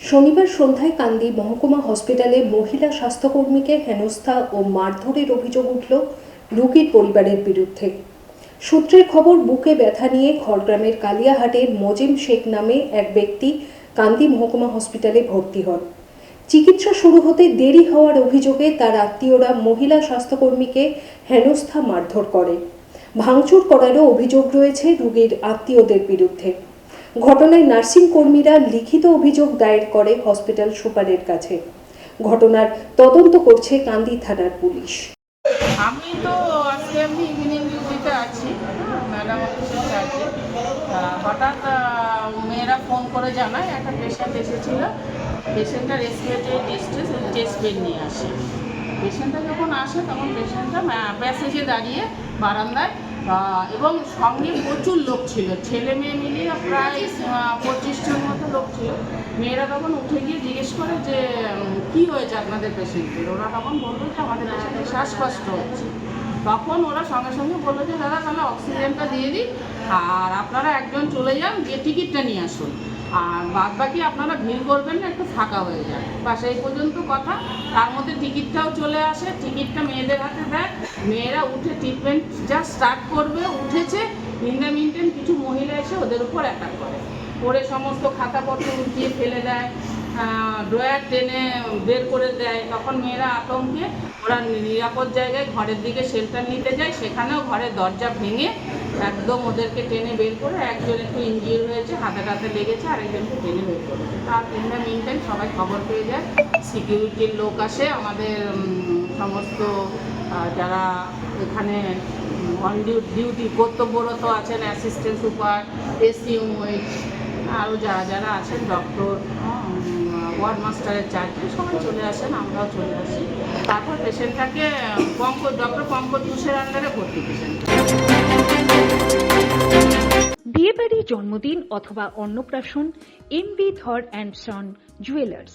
শনিবার সন্ধ্যায় কান্দি মহকুমা হসপিটালে মহিলা স্বাস্থ্যকর্মীকে হেনস্থা ও মারধরের অভিযোগ উঠল রুগীর পরিবারের বিরুদ্ধে। সূত্রের খবর, বুকে ব্যথা নিয়ে খড়গ্রামের কালিয়াহাটের মজিম শেখ নামে এক ব্যক্তি কান্দি মহকুমা হসপিটালে ভর্তি হন। চিকিৎসা শুরু হতে দেরি হওয়ার অভিযোগে তার আত্মীয়রা মহিলা স্বাস্থ্যকর্মীকে হেনস্থা মারধর করে। ভাঙচুর করারও অভিযোগ রয়েছে রোগীর আত্মীয়দের বিরুদ্ধে। ঘটনায় নার্সিং কর্মীরা লিখিত অভিযোগ দায়ের করে হসপিটাল সুপারের কাছে। ঘটনার তদন্ত করছে কান্দি থানার পুলিশ। আমি তো আজকে আমি ইভিনিং ডিউটিতে আছি ম্যাডাম অফিসের চার্জে হঠাৎ মেয়েরা ফোন করে জানায়, একটা পেশেন্ট এসেছিল। পেশেন্টটা রেসপিরেটরি ডিস্ট্রেস টেস্ট পেন নিয়ে আসে। পেশেন্টটা যখন আসে, তখন পেশেন্টটা প্যাসেজে দাঁড়িয়ে বারান্দায় এবং সঙ্গে প্রচুর লোক ছিল। ছেলে মেয়ে মিলিয়ে প্রায় পঁচিশ জন মতো লোক ছিল। মেয়েরা তখন উঠে গিয়ে জিজ্ঞেস করে যে কি হয়েছে আপনাদের পেশেন্টদের ওরা তখন বলল যে, আমাদের পেশেন্টের শ্বাসকষ্ট হচ্ছে। তখন ওরা সঙ্গে সঙ্গে বলল যে, দাদা, তাহলে অক্সিজেনটা দিয়ে দিই আর আপনারা একজন চলে যান, গিয়ে টিকিটটা নিয়ে আসুন। আর বাদ বাকি আপনারা ভিড় করবেন না, একটু ফাঁকা হয়ে যায় বা সেই পর্যন্ত কথা। তার মধ্যে টিকিটটাও চলে আসে। টিকিটটা মেয়েদের হাতে দেয় মেয়েরা উঠে ট্রিটমেন্ট যা স্টার্ট করবে, উঠেছে। ইন্ডা মিনটেন কিছু মহিলা এসে ওদের উপর অ্যাটাক করে। করে সমস্ত খাতাপত্র উঠিয়ে ফেলে দেয়। ড্রয়ার টেনে বের করে দেয়। তখন মেয়েরা আতঙ্কে, ওরা নিরাপদ জায়গায় ঘরের দিকে শেল্টার নিতে যায়। সেখানেও ঘরের দরজা ভেঙে একদম ওদেরকে টেনে বের করে একজন একটু ইঞ্জিওর হয়েছে, হাতে টাতে লেগেছে আরেকজনকে টেনে বের করেছে তার তিনটা মিনটেন সবাই খবর পেয়ে যায় সিকিউরিটির লোক আসে, আমাদের সমস্ত যারা এখানে অন ডিউটি কর্তব্যরত আছেন অ্যাসিস্ট্যান্ট সুপার এসিউমইচ আরও যারা যারা আছেন ডক্টর ওয়ার্ড মাস্টারের চাকরি সবাই চলে আসেন, আমরাও চলে আসি। তারপর পেশেন্টটাকে পঙ্কজ ডক্টর পঙ্কজ ঘোষের আন্ডারে ভর্তি পেশেন্ট বিয়েবাড়ি জন্মদিন অথবা অন্নপ্রাশন M B Dhar and son jewellers